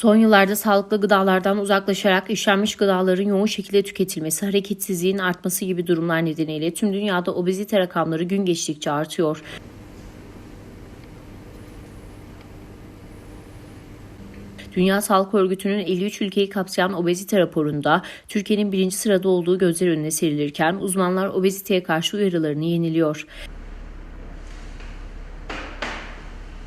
Son yıllarda sağlıklı gıdalardan uzaklaşarak işlenmiş gıdaların yoğun şekilde tüketilmesi, hareketsizliğin artması gibi durumlar nedeniyle tüm dünyada obezite rakamları gün geçtikçe artıyor. Dünya Sağlık Örgütü'nün 53 ülkeyi kapsayan obezite raporunda Türkiye'nin birinci sırada olduğu gözler önüne serilirken uzmanlar obeziteye karşı uyarılarını yeniliyor.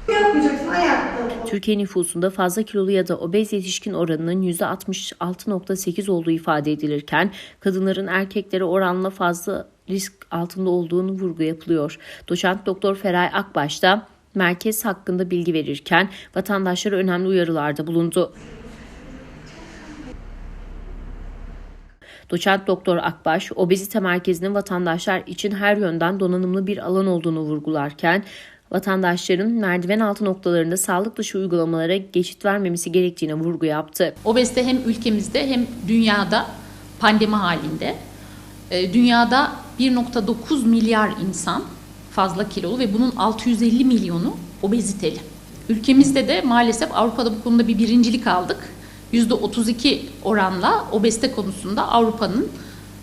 yapmayacaksın ayakta. Türkiye nüfusunda fazla kilolu ya da obez yetişkin oranının %66.8 olduğu ifade edilirken kadınların erkeklere oranla fazla risk altında olduğunu vurgu yapılıyor. Doçent Doktor Feray Akbaş da merkez hakkında bilgi verirken vatandaşlara önemli uyarılarda bulundu. Doçent Doktor Akbaş, obezite merkezinin vatandaşlar için her yönden donanımlı bir alan olduğunu vurgularken, vatandaşların merdiven altı noktalarında sağlık dışı uygulamalara geçit vermemesi gerektiğine vurgu yaptı. Obezite hem ülkemizde hem dünyada pandemi halinde. Ee, Dünyada 1.9 milyar insan fazla kilolu ve bunun 650 milyonu obeziteli. Ülkemizde de maalesef Avrupa'da bu konuda bir birincilik aldık. %32 oranla obezite konusunda Avrupa'nın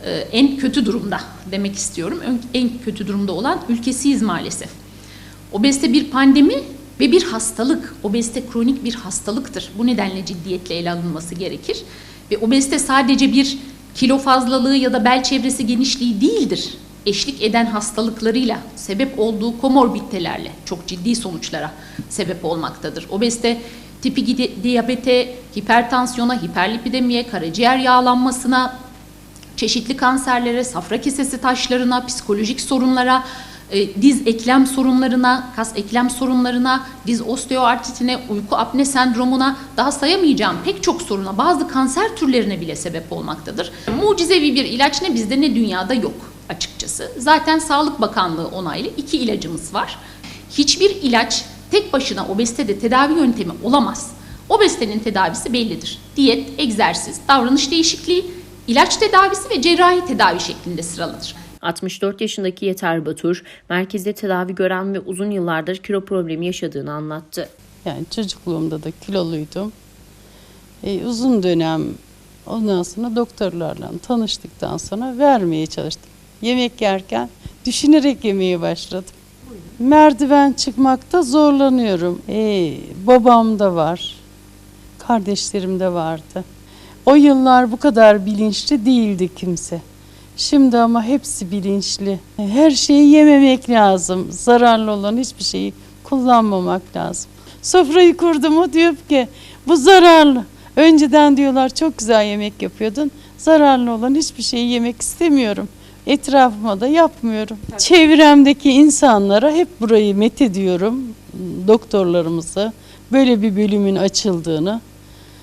e, en kötü durumda demek istiyorum. En kötü durumda olan ülkesiyiz maalesef. Obezite bir pandemi ve bir hastalık. Obezite kronik bir hastalıktır. Bu nedenle ciddiyetle ele alınması gerekir. Ve obezite sadece bir kilo fazlalığı ya da bel çevresi genişliği değildir. Eşlik eden hastalıklarıyla, sebep olduğu komorbiditelerle çok ciddi sonuçlara sebep olmaktadır. Obezite tipi diyabete, hipertansiyona, hiperlipidemiye, karaciğer yağlanmasına, çeşitli kanserlere, safra kesesi taşlarına, psikolojik sorunlara, e, diz eklem sorunlarına, kas eklem sorunlarına, diz osteoartritine, uyku apne sendromuna, daha sayamayacağım pek çok soruna, bazı kanser türlerine bile sebep olmaktadır. Mucizevi bir ilaç ne bizde ne dünyada yok açıkçası. Zaten Sağlık Bakanlığı onaylı iki ilacımız var. Hiçbir ilaç tek başına obezitede tedavi yöntemi olamaz. Obezitenin tedavisi bellidir. Diyet, egzersiz, davranış değişikliği, ilaç tedavisi ve cerrahi tedavi şeklinde sıralanır. 64 yaşındaki Yeter Batur, merkezde tedavi gören ve uzun yıllardır kilo problemi yaşadığını anlattı. Yani çocukluğumda da kiloluydum. E, uzun dönem ondan sonra doktorlarla tanıştıktan sonra vermeye çalıştım. Yemek yerken düşünerek yemeye başladım. Merdiven çıkmakta zorlanıyorum. E, babam da var. Kardeşlerim de vardı. O yıllar bu kadar bilinçli değildi kimse. Şimdi ama hepsi bilinçli. Her şeyi yememek lazım. Zararlı olan hiçbir şeyi kullanmamak lazım. Sofrayı kurdu mu diyor ki bu zararlı. Önceden diyorlar çok güzel yemek yapıyordun. Zararlı olan hiçbir şeyi yemek istemiyorum. Etrafıma da yapmıyorum. Çevremdeki insanlara hep burayı met ediyorum. Doktorlarımızı böyle bir bölümün açıldığını.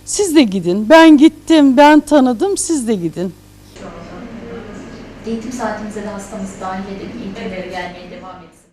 Siz de gidin. Ben gittim, ben tanıdım, siz de gidin. Eğitim saatimize de hastamız dahil edip eğitimlere gelmeye devam etsin.